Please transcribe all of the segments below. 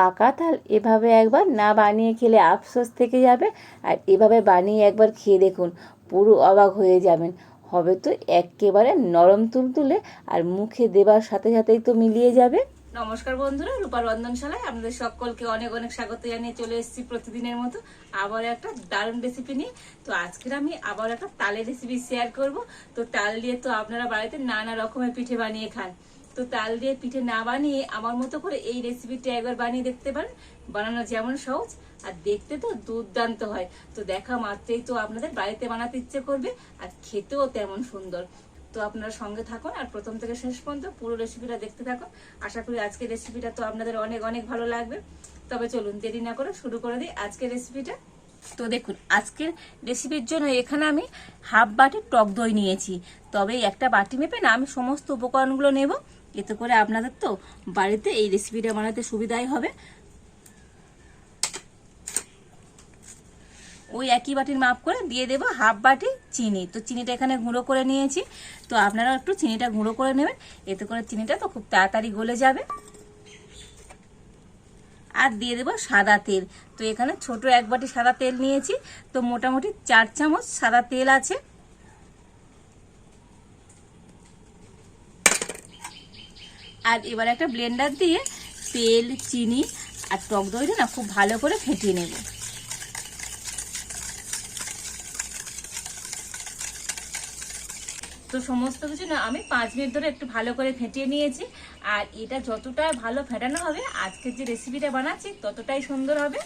পাকা তাল এভাবে একবার না বানিয়ে খেলে আফসোস থেকে যাবে। আর এভাবে বানিয়ে একবার খেয়ে দেখুন, পুরো অবাক হয়ে যাবেন। হবে তো একেবারে নরম তুলতুলে আর মুখে দেবার সাথে সাথেই তো মিলিয়ে যাবে। নমস্কার বন্ধুরা, রূপার রন্ধনশালায় আপনাদের সকলকে অনেক অনেক স্বাগত জানিয়ে চলে এসেছি প্রতিদিনের মতো আবার একটা দারুণ রেসিপি নিয়ে। তো আজকের আমি আবার একটা তালের রেসিপি শেয়ার করব। তো তাল দিয়ে তো আপনারা বাড়িতে নানা রকমের পিঠে বানিয়ে খান। তো তাল দিয়ে পিঠে না বানিয়ে আমার মতো করে এই রেসিপিটা একবার বানিয়ে দেখতে পারেন। বানানো যেমন সহজ, আর দেখতে তো দুর্দান্ত হয়। তো দেখা মাত্রেই তো আপনাদের বাড়িতে বানাতে ইচ্ছে করবে, আর খেতেও তেমন সুন্দর। তো আপনারা সঙ্গে থাকুন, আর প্রথম থেকে শেষ পর্যন্ত পুরো রেসিপিটা দেখতে থাকুন। আশা করি আজকের রেসিপিটা তো আপনাদের অনেক অনেক ভালো লাগবে। তবে চলুন দেরি না করে শুরু করে দিই আজকের রেসিপিটা তো দেখুন, আজকের রেসিপির জন্য এখানে আমি হাফ বাটি টক দই নিয়েছি। তবে একটা বাটি মেপে না আমি সমস্ত উপকরণগুলো নেব। এতে করে আপনাদের তো বাড়িতে এই রেসিপিটা বানাতে সুবিধাই হবে। ওই একই বাটির মাপ করে দিয়ে দেবো হাফ বাটি চিনি। তো চিনিটা এখানে গুঁড়ো করে নিয়েছি। তো আপনারা একটু চিনিটা গুঁড়ো করে নেবেন। এতে করে চিনিটা তো খুব তাড়াতাড়ি গলে যাবে। আর দিয়ে দেবো সাদা তেল। তো এখানে ছোট এক বাটি সাদা তেল নিয়েছি। তো মোটামুটি চার চামচ সাদা তেল আছে। আর এবার একটা ব্লেন্ডার দিয়ে তেল, চিনি আর টক দইটা না খুব ভালো করে ফেটিয়ে নেব। তো সমস্ত কিছু না আমি পাঁচ মিনিট ধরে একটু ভালো করে ফেটিয়ে নিয়েছি আর এটা যতটা ভালো ফেটানো হবে, আজকের যে রেসিপিটা বানাচ্ছি ততটাই সুন্দর হবে।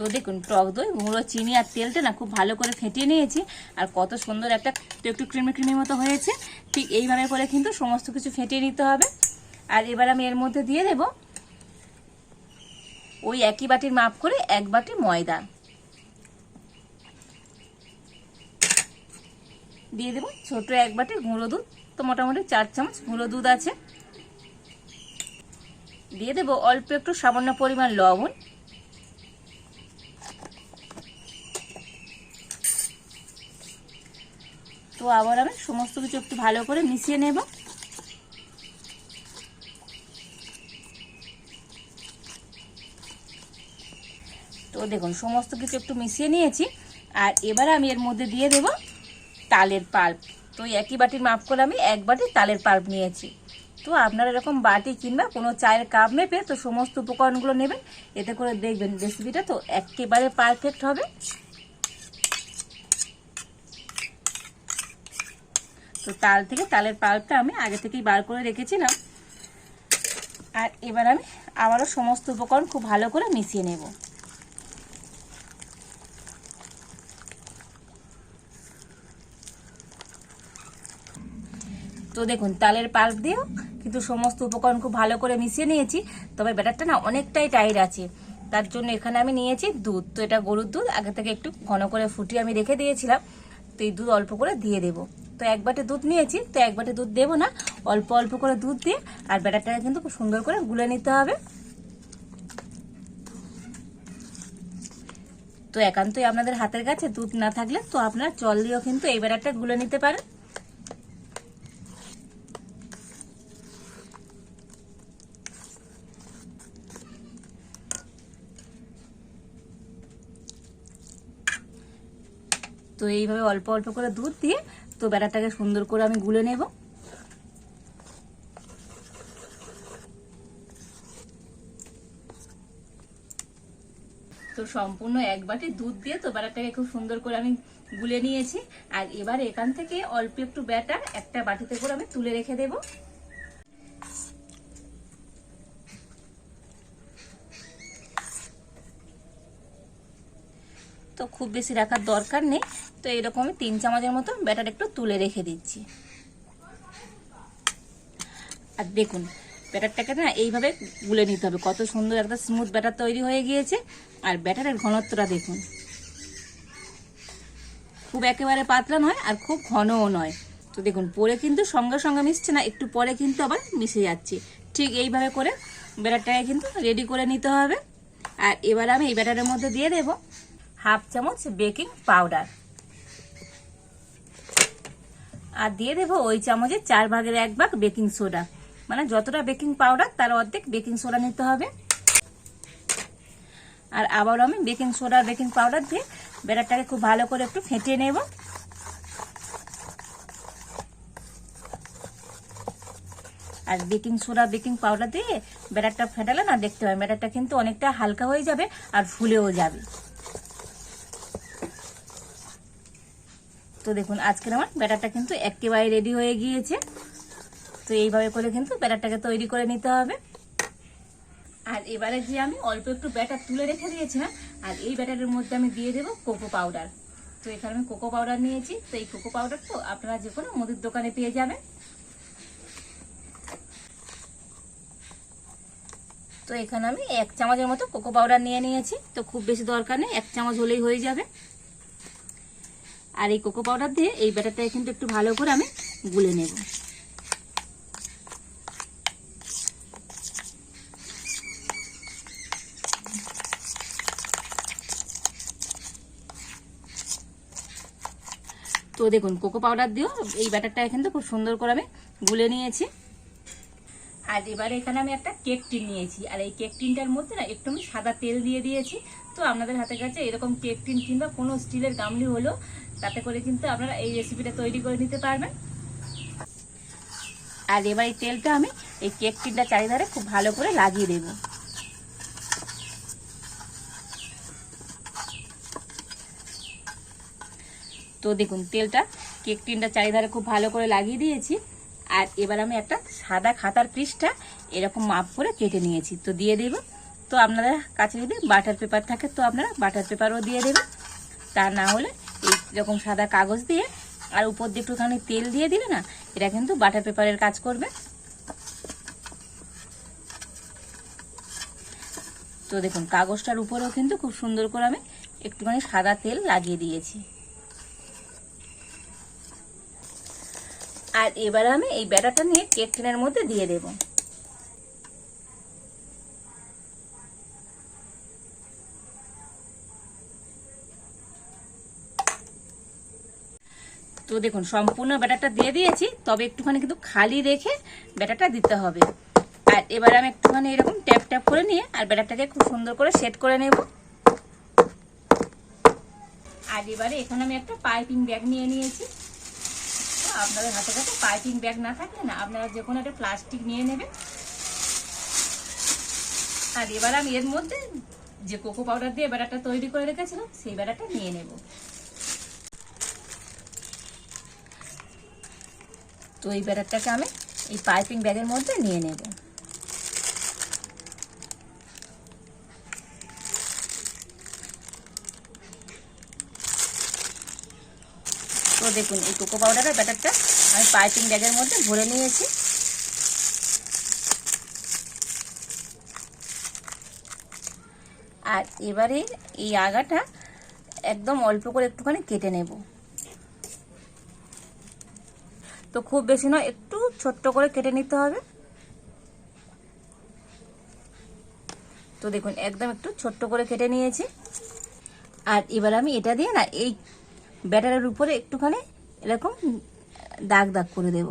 তো দেখুন, টক দই, গুঁড়ো, চিনি আর তেলটা না খুব ভালো করে ফেটিয়ে নিয়েছি। আর কত সুন্দর একটা, তো একটু ক্রিমি ক্রিমি মতো হয়েছে। ঠিক এইভাবে করে কিন্তু সমস্ত কিছু ফেটিয়ে নিতে হবে। আর এবার আমি এর মধ্যে দিয়ে দেব ওই একই বাটির মাপ করে এক বাটি ময়দা। দিয়ে দেবো ছোট এক বাটি গুঁড়ো দুধ। তো মোটামুটি চার চামচ গুঁড়ো দুধ আছে। দিয়ে দেবো অল্প একটু সামান্য পরিমাণ লবণ। তো আবার আমি সমস্ত কিছু একটু ভালো করে মিশিয়ে নেব। তো দেখুন, সমস্ত কিছু একটু মিশিয়ে নিয়েছি। আর এবার আমি এর মধ্যে দিয়ে দেব তালের পাল্প। তো একই বাটির মাপ করে আমি এক বাটি তালের পাল্প নিয়েছি। তো আপনারা এরকম বাটি কিংবা কোনো চায়ের কাপ মেপে তো সমস্ত উপকরণগুলো নেবেন। এতে করে দেখবেন রেসিপিটা তো একেবারে পারফেক্ট হবে। তো তাল থেকে, তালের পাল্পটা আমি আগে থেকেই বার করে রেখেছিলাম। আর এবার আমি আবারও সমস্ত উপকরণ খুব ভালো করে মিশিয়ে নেব। তো দেখুন, তালের পাল্প দিয়েও কিন্তু সমস্ত উপকরণ খুব ভালো করে মিশিয়ে নিয়েছি। তবে ব্যাটারটা না অনেকটাই টাইট আছে। তার জন্য এখানে আমি নিয়েছি দুধ। তো এটা গরুর দুধ, আগে থেকে একটু ঘন করে ফুটিয়ে আমি রেখে দিয়েছিলাম। তো এই দুধ অল্প করে দিয়ে দেবো। তো এক বাটি দুধ নিয়েছি, তো এক বাটি দুধ দেবো না। অল্প অল্প করে দুধ দিয়ে, আর ব্যাটারটাকে কিন্তু খুব সুন্দর করে গুলে নিতে হবে। তো একান্তই আপনাদের হাতের কাছে দুধ না থাকলে তো আপনারা জল দিয়েও কিন্তু এই ব্যাটারটা গুলে নিতে পারেন। তো এইভাবে অল্প অল্প করে দুধ দিয়ে তো বেড়াটাকে সুন্দর করে আমি গুলে নেব। তো সম্পূর্ণ এক বাটি দুধ দিয়ে তো ব্যাটারটাকে খুব সুন্দর করে আমি গুলে নিয়েছি। আর এবার এখান থেকে অল্প একটু ব্যাটার একটা বাটিতে করে আমি তুলে রেখে দেবো। তো খুব বেশি রাখার দরকার নেই। তো এরকম আমি তিন চামচের মতো ব্যাটার একটু তুলে রেখে দিচ্ছি। আর দেখুন, ব্যাটারটাকে না এইভাবে গুলে নিতে হবে। কত সুন্দর একটা স্মুথ ব্যাটার তৈরি হয়ে গিয়েছে। আর ব্যাটারের ঘনত্বটা দেখুন। খুব একেবারে পাতলা নয় আর খুব ঘনও নয়। তো দেখুন, পরে কিন্তু সঙ্গে সঙ্গে মিশছে না, একটু পরে কিন্তু আবার মিশে যাচ্ছে। ঠিক এইভাবে করে ব্যাটারটাকে কিন্তু রেডি করে নিতে হবে। আর এবার আমি এই ব্যাটারের মধ্যে দিয়ে দেবো হাফ চামচ বেকিং পাউডার। আর দিয়ে দেবো ওই চামচের চার ভাগের এক ভাগ বেকিং সোডা। মানে যতটা বেকিং পাউডার, তার অর্ধেক বেকিং সোডা নিতে হবে। আর আবারও আমি বেকিং সোডা, বেকিং পাউডার দিয়ে ব্যাটারটাকে খুব ভালো করে একটু ফেটিয়ে নেব। আর বেকিং সোডা, বেকিং পাউডার দিয়ে ব্যাটারটা ফেটালে না দেখতে পাবেন ব্যাটারটা কিন্তু অনেকটা হালকা হয়ে যাবে আর ফুলেও যাবে। তো দেখুন, আজকের আমার ব্যাটারটা কিন্তু একেবারে রেডি হয়ে গিয়েছে। তো এইভাবে করে কিন্তু ব্যাটারটাকে তৈরি করে নিতে হবে। আর এবারে যে আমি অল্প একটু ব্যাটার তুলে রেখে দিয়েছিলাম, আর এই ব্যাটারের মধ্যে আমি দিয়ে দেবো কোকো পাউডার। তো এখানে আমি কোকো পাউডার নিয়েছি। তো এই কোকো পাউডার তো আপনারা যে কোনো মুদির দোকানে পেয়ে যাবেন। তো এখানে আমি এক চামচের মতো কোকো পাউডার নিয়ে নিয়েছি। তো খুব বেশি দরকার নেই, এক চামচ হলেই হয়ে যাবে। আর এই কোকো পাউডার দিয়ে এই ব্যাটারটা কিন্তু একটু ভালো করে আমি গুলে নেব। তো দেখুন কোকো পাউডার দিয়েও এই ব্যাটারটা কিন্তু খুব সুন্দর করে আমি গুলে নিয়েছি। আর এবারে এখানে আমি একটা কেক টিন নিয়েছি। আর এই কেক টিনটার মধ্যে না একটু আমি সাদা তেল দিয়ে দিয়েছি। তো আপনাদের হাতে কাছে এরকম কেক টিন কিংবা কোনো স্টিলের গামলি হলো তাতে করে কিন্তু আপনারা এই রেসিপিটা তৈরি করে নিতে পারবেন। আর এবার এই তেলটা আমি এই কেক টিনটা চারিধারে খুব ভালো করে লাগিয়ে দেব। তো দেখুন, তেলটা কেক টিনটা চারিধারে খুব ভালো করে লাগিয়ে দিয়েছি। আর এবার আমি একটা সাদা খাতার পিসটা এরকম মাপ করে কেটে নিয়েছি। তো দিয়ে দেব। তো আপনাদের কাছে যদি বাটার পেপার থাকে, তো আপনারা বাটার পেপারও দিয়ে দেবেন। তা না হলে এইরকম সাদা কাগজ দিয়ে আর উপর দিয়ে একটুখানি তেল দিয়ে দিলে না, এটা কিন্তু বাটার পেপারের কাজ করবে। তো দেখুন, কাগজটার উপরেও কিন্তু খুব সুন্দর করে আমি একটুখানি সাদা তেল লাগিয়ে দিয়েছি। আর এবার আমি এই ব্যাটারটা নিয়ে কেক মধ্যে দিয়ে দেব। তো দেখুন, সম্পূর্ণ ব্যাটারটা দিয়ে দিয়েছি, তবে একটুখানি কিন্তু খালি রেখে ব্যাটারটা দিতে হবে। আর এবার আমি একটুখানি এরকম ট্যাপ ট্যাপ করে নিয়ে আর ব্যাটারটাকে খুব সুন্দর করে সেট করে নেব। আর এবারে এখানে আমি একটা পাইপিং ব্যাগ নিয়ে নিয়েছি। আপনাদের হাতে কাছে পাইপিং ব্যাগ না থাকলে না, আপনারা যে কোনো একটা প্লাস্টিক নিয়ে নেবেন। আর এবার আমি এর মধ্যে যে কোকো পাউডার দিয়ে ব্যাটারটা তৈরি করে রেখেছিলাম, সেই ব্যাটারটা নিয়ে নেব। তো এই ব্যাটারটাকে আমি এই পাইপিং ব্যাগের মধ্যে নিয়ে নেব। তো দেখুন, এই কোকো পাউডারের ব্যাটারটা আমি পাইপিং ব্যাগের মধ্যে ভরে নিয়েছি। আর এবারে এই আগাটা একদম অল্প করে একটুখানি কেটে নেব। তো খুব বেশি নয়, একটু ছোট্ট করে কেটে নিতে হবে। তো দেখুন, একদম একটু ছোট্ট করে কেটে নিয়েছি। আর এবার আমি এটা দিয়ে না, এই ব্যাটারের উপরে একটুখানি এরকম দাগ দাগ করে দেব।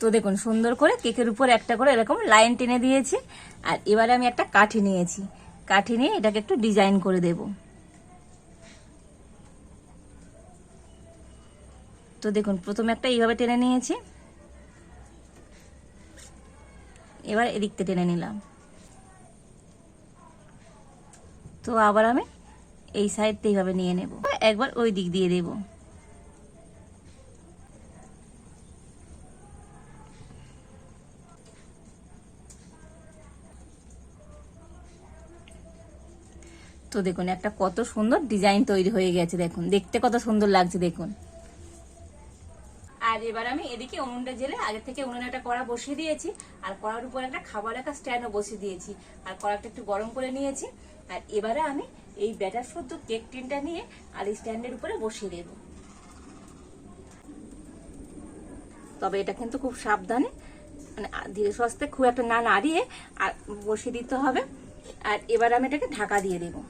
তো দেখুন, সুন্দর করে কেকের উপর একটা করে এরকম লাইন টেনে দিয়েছি। আর এবারে আমি একটা কাঠি নিয়েছি। কাঠি নিয়ে এটাকে একটু ডিজাইন করে দেব। তো দেখুন, প্রথমে একটা এইভাবে টেনে নিয়েছি। এবার এদিকতে টেনে নিলাম। তো আবার আমি এই সাইডটা এইভাবে নিয়ে নেব। একবার ওই দিক দিয়ে দেবো। তো দেখুন, একটা কত সুন্দর ডিজাইন তৈরি হয়ে গেছে, দেখুন। দেখতে কত সুন্দর লাগছে, দেখুন। আর এবার আমি এদিকে উনুনটা জেলে আগে থেকে উনুনে একটা কড়া বসিয়ে দিয়েছি, আর কড়ার উপর একটা খাবার একটা স্ট্যান্ডও বসিয়ে দিয়েছি। আর কড়াটা একটু গরম করে নিয়েছি, আর এবারে আমি এই ব্যাটার শুদ্ধ কেক টিনটা নিয়ে আর এই স্ট্যান্ডের উপরে বসিয়ে দেবো। তবে এটা কিন্তু খুব সাবধানে মানে ধীরে সস্তে খুব একটা না নাড়িয়ে আর বসিয়ে দিতে হবে। আর এবার আমি এটাকে ঢাকা দিয়ে দেবো।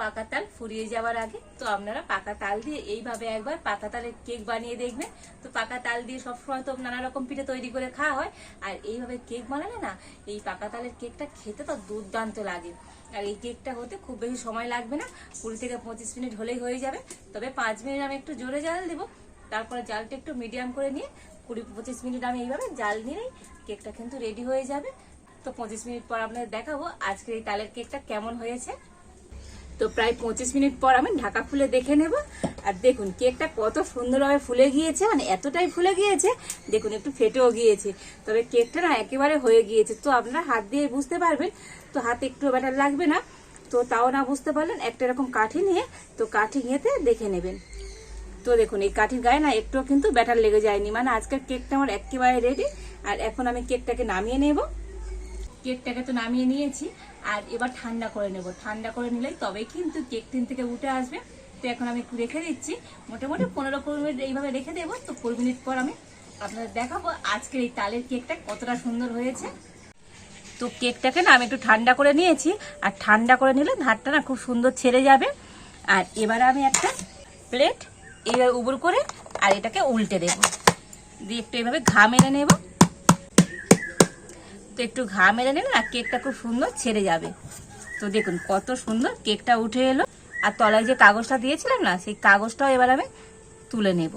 পাকা তাল ফুরিয়ে যাওয়ার আগে, তো আপনারা পাকা তাল দিয়ে এইভাবে একবার পাকা তালের কেক বানিয়ে দেখবেন। তো পাকা তাল দিয়ে সবসময় তো নানা রকম পিঠে তৈরি করে খাওয়া হয়। আর এইভাবে কেক বানালে না, এই পাকা তালের কেকটা খেতে তো দুর্দান্ত লাগে। আর এই কেকটা হতে খুব বেশি সময় লাগবে না, কুড়ি থেকে পঁচিশ মিনিট হলেই হয়ে যাবে। তবে পাঁচ মিনিট আমি একটু জোরে জাল দেবো। তারপরে জালটা একটু মিডিয়াম করে নিয়ে, কুড়ি পঁচিশ মিনিট আমি এইভাবে জাল নিলেই কেকটা কিন্তু রেডি হয়ে যাবে। তো পঁচিশ মিনিট পর আপনাদের দেখাবো আজকের এই তালের কেকটা কেমন হয়েছে। তো প্রায় পঁচিশ মিনিট পর আমি ঢাকা খুলে দেখে নেব। আর দেখুন, কেকটা কত সুন্দরভাবে ফুলে গিয়েছে মানে এতটাই ফুলে গিয়েছে, দেখুন, একটু ফেটেও গিয়েছে। তবে কেকটা না একেবারে হয়ে গিয়েছে, তো আপনারা হাত দিয়ে বুঝতে পারবেন। তো হাতে একটু ব্যাটার লাগবে না, তো তাও না বুঝতে পারলেন, একটা এরকম কাঠি নিয়ে, তো কাঠি নিয়েতে দেখে নেবেন। তো দেখুন, এই কাঠির গায়ে না একটুও কিন্তু ব্যাটার লেগে যায়নি মানে আজকের কেকটা আমার একেবারে রেডি আর এখন আমি কেকটাকে নামিয়ে নেব। কেকটাকে তো নামিয়ে নিয়েছি আর এবার ঠান্ডা করে নেব। ঠান্ডা করে নিলেই তবেই কিন্তু কেক টিন থেকে উঠে আসবে। তো এখন আমি রেখে দিচ্ছি। মোটামুটি পনেরো কুড়ি মিনিট এইভাবে রেখে দেবো। তো কুড়ি মিনিট পর আমি আপনাদের দেখাবো আজকের এই তালের কেকটা কতটা সুন্দর হয়েছে। তো কেকটাকে না আমি একটু ঠান্ডা করে নিয়েছি। আর ঠান্ডা করে নিলে ধারটা না খুব সুন্দর ছেড়ে যাবে। আর এবারে আমি একটা প্লেট এইভাবে উবুর করে আর এটাকে উল্টে দেব। দিয়ে একটু এইভাবে ঘা মেরে নেব। তো একটু ঘা মেরে নিলে না কেকটা খুব সুন্দর ছেড়ে যাবে। তো দেখুন, কত সুন্দর কেকটা উঠে এলো। আর তলায় যে কাগজটা দিয়েছিলাম না, সেই কাগজটাও এবার আমি তুলে নেব।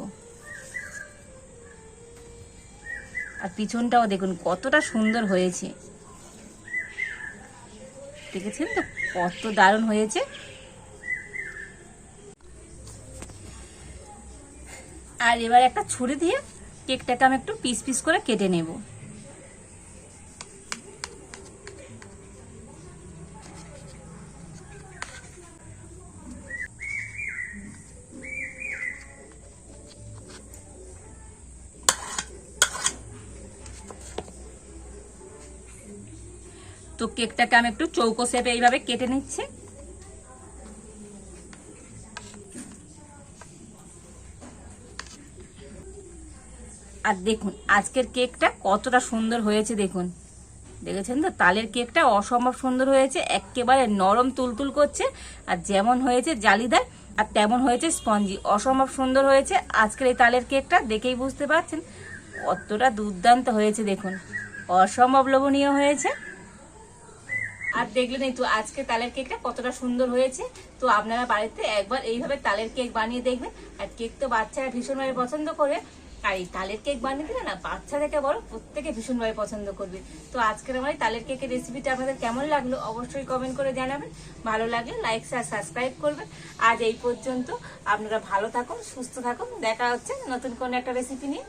আর পিছনটাও দেখুন, কতটা সুন্দর হয়েছে। দেখেছেন তো? কত দারুণ হয়েছে। আর এবার একটা ছুরি দিয়ে কেকটাকে আমি একটু পিস পিস করে কেটে নেব। কেকটাকে আমি একটু চৌকো শেপে এইভাবে কেটে নিচ্ছি। আর দেখুন, আজকের কেকটা কতটা সুন্দর হয়েছে দেখুন। দেখেছেন তো? তালের কেকটা অসম্ভব সুন্দর হয়েছে, একেবারে নরম তুলতুল করছে, আর যেমন হয়েছে জালিদার, আর তেমন হয়েছে স্পঞ্জি। অসম্ভব সুন্দর হয়েছে আজকের এই তালের কেকটা, দেখেই বুঝতে পারছেন। কতটা দুর্দান্ত হয়েছে দেখুন। অসম্ভব লোভনীয় হয়েছে। আর দেখলেন এই তো আজকে তালের কেকটা কতটা সুন্দর হয়েছে। তো আপনারা বাড়িতে একবার এইভাবে তালের কেক বানিয়ে দেখবেন। আর কেক তো বাচ্চারা ভীষণভাবে পছন্দ করে। আর এই তালের কেক বানিয়ে দিলে না, বাচ্চা থেকে বড় প্রত্যেকে ভীষণভাবে পছন্দ করবে। তো আজকের আমার এই তালের কেকের রেসিপিটা আপনাদের কেমন লাগল অবশ্যই কমেন্ট করে জানাবেন। ভালো লাগলে লাইক শেয়ার সাবস্ক্রাইব করবেন। আজ এই পর্যন্ত আপনারা ভালো থাকুন, সুস্থ থাকুন। দেখা হচ্ছে নতুন কোনো একটা রেসিপি নিয়ে।